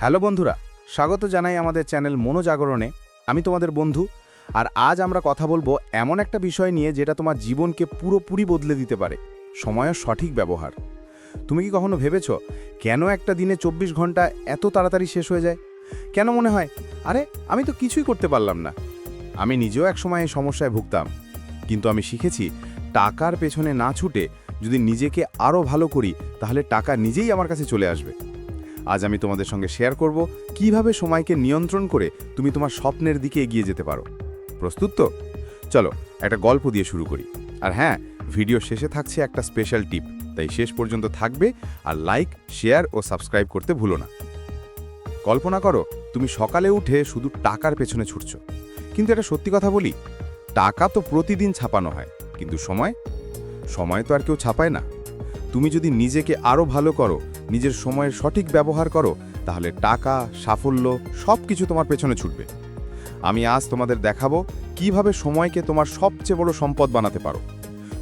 Hello বন্ধুরা, স্বাগত জানাই আমাদের চ্যানেল মনোজাগরণে আমি তোমাদের বন্ধু, আর আজ আমরা কথা বলব এমন একটা বিষয় নিয়ে যেটা তোমার জীবনকে পুরোপুরি বদলে দিতে পারে, সময়ের সঠিক ব্যবহার। তুমি কি কখনো ভেবেছ, কেন একটা দিনে চব্বিশ ঘণ্টা এত তাড়াতাড়ি শেষ হয়ে যায়? কেন মনে হয়, আরে, আমি তো কিছুই করতে পারলাম না। আমি নিজেও একসময় এই সমস্যায় ভুগতাম, কিন্তু আমি শিখেছি, টাকার পেছনে না ছুটে যদি নিজেকে আরও ভালো করি, তাহলে টাকা নিজেই আমার কাছে চলে আসবে। আজ আমি তোমাদের সঙ্গে শেয়ার করব কীভাবে সময়কে নিয়ন্ত্রণ করে তুমি তোমার স্বপ্নের দিকে এগিয়ে যেতে পারো। প্রস্তুত তো? চলো, একটা গল্প দিয়ে শুরু করি। আর হ্যাঁ ভিডিও শেষে থাকছে একটা স্পেশাল টিপ তাই শেষ পর্যন্ত থাকবে আর লাইক শেয়ার ও সাবস্ক্রাইব করতে ভুলো না। কল্পনা করো, তুমি সকালে উঠে শুধু টাকার পেছনে ছুটছ। কিন্তু এটা সত্যি কথা বলি, টাকা তো প্রতিদিন ছাপানো হয়। কিন্তু সময়? সময় তো আর কেউ ছাপায় না। তুমি যদি নিজেকে আরও ভালো করো নিজের সময়ের সঠিক ব্যবহার করো, তাহলে টাকা, সাফল্য সব কিছু তোমার পেছনে ছুটবে। আমি আজ তোমাদের দেখাবো কীভাবে সময়কে তোমার সবচেয়ে বড় সম্পদ বানাতে পারো।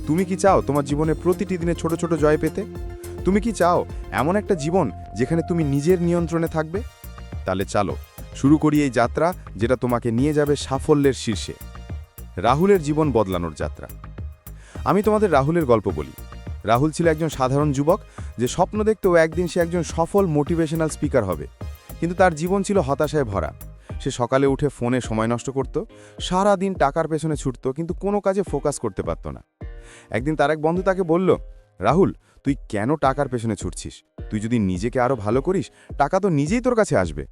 তুমি কি চাও তোমার জীবনে প্রতিটি দিনে ছোট ছোট জয় পেতে? তুমি কি চাও এমন একটা জীবন যেখানে তুমি নিজের নিয়ন্ত্রণে থাকবে? তাহলে চালো, শুরু করি এই যাত্রা যেটা তোমাকে নিয়ে যাবে সাফল্যের শীর্ষে। রাহুলের জীবন বদলানোর যাত্রা। আমি তোমাদের রাহুলের গল্প বলি। রাহুল ছিল একজন সাধারণ যুবক যে স্বপ্ন দেখতেও একদিন সে একজন সফল মোটিভেশনাল স্পিকার হবে। কিন্তু তার জীবন ছিল হতাশায় ভরা। সে সকালে উঠে ফোনে সময় নষ্ট করত সারা দিন টাকার পেছনে ছুটত, কিন্তু কোনো কাজে ফোকাস করতে পারত না। একদিন তার এক বন্ধু তাকে বলল, রাহুল, তুই কেন টাকার পেছনে ছুটছিস? তুই যদি নিজেকে আরও ভালো করিস, টাকা তো নিজেই তোর কাছে আসবে।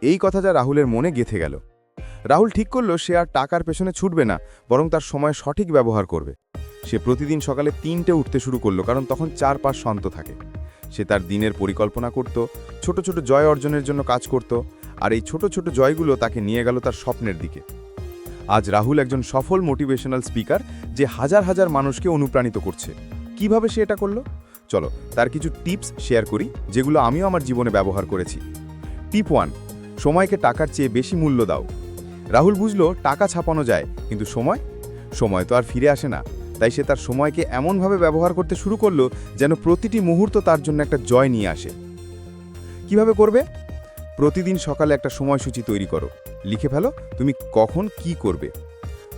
এই কথা যা রাহুলের মনে গেথে গেল। রাহুল ঠিক করল সে আর টাকার পেছনে ছুটবে না, বরং তার সময় সঠিক ব্যবহার করবে। সে প্রতিদিন সকালে তিনটে উঠতে শুরু করল, কারণ তখন চার পাঁচ শান্ত থাকে। সে তার দিনের পরিকল্পনা করত, ছোট ছোট জয় অর্জনের জন্য কাজ করত, আর এই ছোট ছোট জয়গুলো তাকে নিয়ে গেল তার স্বপ্নের দিকে। আজ রাহুল একজন সফল মোটিভেশনাল স্পিকার যে হাজার হাজার মানুষকে অনুপ্রাণিত করছে। কীভাবে সে এটা করল? চলো, তার কিছু টিপস শেয়ার করি, যেগুলো আমিও আমার জীবনে ব্যবহার করেছি। টিপ ওয়ান সময়কে টাকার চেয়ে বেশি মূল্য দাও। রাহুল বুঝলো টাকা ছাপানো যায়, কিন্তু সময়? সময় তো আর ফিরে আসে না। তাই সে তার সময়কে এমনভাবে ব্যবহার করতে শুরু করল যেন প্রতিটি মুহূর্ত তার জন্য একটা জয় নিয়ে আসে। কীভাবে করবে? প্রতিদিন সকালে একটা সময়সূচি তৈরি করো। লিখে ফেলো তুমি কখন কি করবে।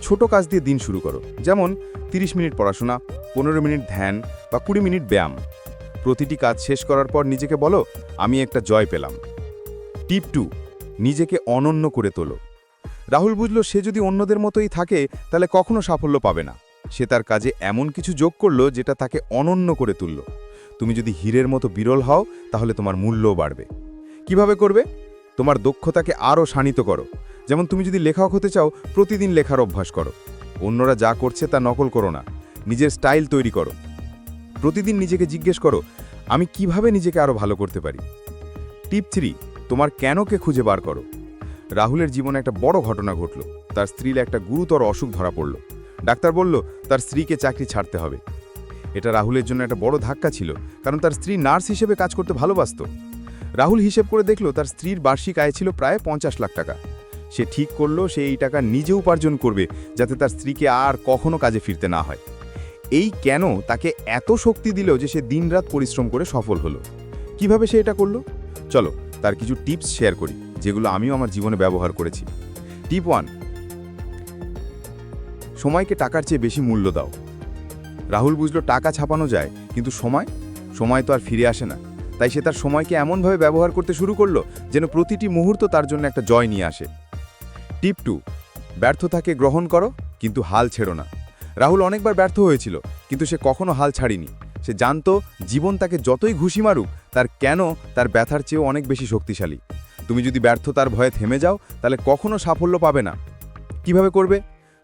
ছোট কাজ দিয়ে দিন শুরু করো। যেমন 30 মিনিট পড়াশোনা, পনেরো মিনিট ধ্যান বা কুড়ি মিনিট ব্যায়াম। প্রতিটি কাজ শেষ করার পর নিজেকে বলো, আমি একটা জয় পেলাম। টিপ টু, নিজেকে অনন্য করে তোলো। রাহুল বুঝল সে যদি অন্যদের মতোই থাকে, তাহলে কখনো সাফল্য পাবে না। সে তার কাজে এমন কিছু যোগ করল যেটা তাকে অনন্য করে তুলল। তুমি যদি হীরের মতো বিরল হও, তাহলে তোমার মূল্যও বাড়বে। কীভাবে করবে? তোমার দক্ষতাকে আরও শানিত করো। যেমন তুমি যদি লেখক হতে চাও, প্রতিদিন লেখার অভ্যাস করো। অন্যরা যা করছে তা নকল করো না। নিজের স্টাইল তৈরি করো। প্রতিদিন নিজেকে জিজ্ঞেস করো, আমি কীভাবে নিজেকে আরও ভালো করতে পারি? টিপ থ্রি, তোমার কেনকে খুঁজে বার করো? রাহুলের জীবনে একটা বড় ঘটনা ঘটল। তার স্ত্রীর একটা গুরুতর অসুখ ধরা পড়ল। ডাক্তার বলল, তার স্ত্রীকে চাকরি ছাড়তে হবে। এটা রাহুলের জন্য একটা বড় ধাক্কা ছিল, কারণ তার স্ত্রী নার্স হিসেবে কাজ করতে ভালোবাসত। রাহুল হিসেব করে দেখল, তার স্ত্রীর বার্ষিক আয় ছিল প্রায় পঞ্চাশ লাখ টাকা। সে ঠিক করল, সে এই টাকা নিজে উপার্জন করবে, যাতে তার স্ত্রীকে আর কখনো কাজে ফিরতে না হয়। এই কেন তাকে এত শক্তি দিল যে সে দিনরাত পরিশ্রম করে সফল হলো? কীভাবে সে এটা করল? চলো, তার কিছু টিপস শেয়ার করি। যেগুলো আমিও আমার জীবনে ব্যবহার করেছি। টিপ ওয়ান, সময়কে টাকার চেয়ে বেশি মূল্য দাও। রাহুল বুঝলো টাকা ছাপানো যায়, কিন্তু সময়? সময় তো আর ফিরে আসে না। তাই সে তার সময়কে এমনভাবে ব্যবহার করতে শুরু করল যেন প্রতিটি মুহূর্ত তার জন্য একটা জয় নিয়ে আসে। টিপ টু, ব্যর্থতাকে গ্রহণ করো, কিন্তু হাল ছেড়ো না। রাহুল অনেকবার ব্যর্থ হয়েছিল, কিন্তু সে কখনো হাল ছাড়িনি। সে জানতো, জীবন তাকে যতই ঘুষি মারুক, তার কেন তার ব্যথার চেয়েও অনেক বেশি শক্তিশালী। তুমি যদি ব্যর্থতার ভয়ে থেমে যাও, তাহলে কখনো সাফল্য পাবে না। কীভাবে করবে?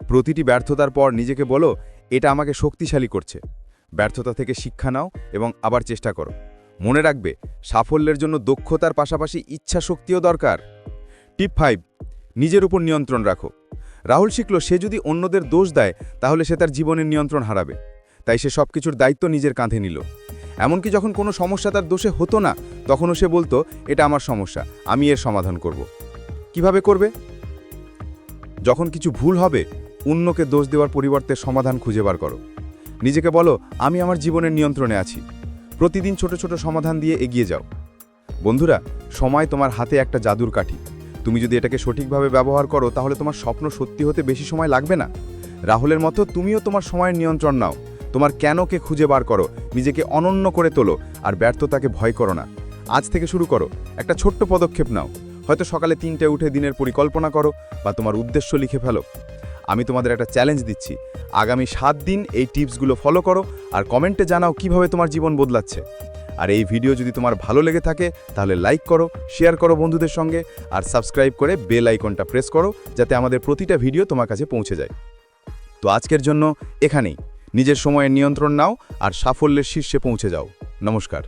প্রতিটি ব্যর্থতার পর নিজেকে বলো, এটা আমাকে শক্তিশালী করছে। ব্যর্থতা থেকে শিক্ষা নাও এবং আবার চেষ্টা করো। মনে রাখবে, সাফল্যের জন্য দক্ষতার পাশাপাশি ইচ্ছা শক্তিও দরকার। টিপ ফাইভ, নিজের উপর নিয়ন্ত্রণ রাখো। রাহুল শিখল, সে যদি অন্যদের দোষ দেয়, তাহলে সে তার জীবনের নিয়ন্ত্রণ হারাবে। তাই সে সব কিছুর দায়িত্ব নিজের কাঁধে নিল। এমনকি যখন কোনো সমস্যা তার দোষে হতো না, তখনও সে বলতো, এটা আমার সমস্যা, আমি এর সমাধান করব। কীভাবে করবে? যখন কিছু ভুল হবে, অন্যকে দোষ দেওয়ার পরিবর্তে সমাধান খুঁজে বার করো। নিজেকে বলো, আমি আমার জীবনের নিয়ন্ত্রণে আছি। প্রতিদিন ছোট ছোট সমাধান দিয়ে এগিয়ে যাও। বন্ধুরা, সময় তোমার হাতে একটা জাদুর কাঠি। তুমি যদি এটাকে সঠিকভাবে ব্যবহার করো, তাহলে তোমার স্বপ্ন সত্যি হতে বেশি সময় লাগবে না। রাহুলের মতো তুমিও তোমার সময়ের নিয়ন্ত্রণ নাও। তোমার কেনকে খুঁজে বার করো? নিজেকে অনন্য করে তোলো, আর ব্যর্থতাকে ভয় করো না। আজ থেকে শুরু করো। একটা ছোট্ট পদক্ষেপ নাও। হয়তো সকালে তিনটে উঠে দিনের পরিকল্পনা করো, বা তোমার উদ্দেশ্য লিখে ফেলো। আমি তোমাদের একটা চ্যালেঞ্জ দিচ্ছি। আগামী সাত দিন এই টিপসগুলো ফলো করো, আর কমেন্টে জানাও কীভাবে তোমার জীবন বদলাচ্ছে। আর এই ভিডিও যদি তোমার ভালো লেগে থাকে, তাহলে লাইক করো শেয়ার করো বন্ধুদের সঙ্গে, আর সাবস্ক্রাইব করে বেল আইকনটা প্রেস করো, যাতে আমাদের প্রতিটা ভিডিও তোমার কাছে পৌঁছে যায়। তো আজকের জন্য এখানেই। নিজের সময়ের নিয়ন্ত্রণ নাও আর সাফল্যের শীর্ষে পৌঁছে যাও। নমস্কার।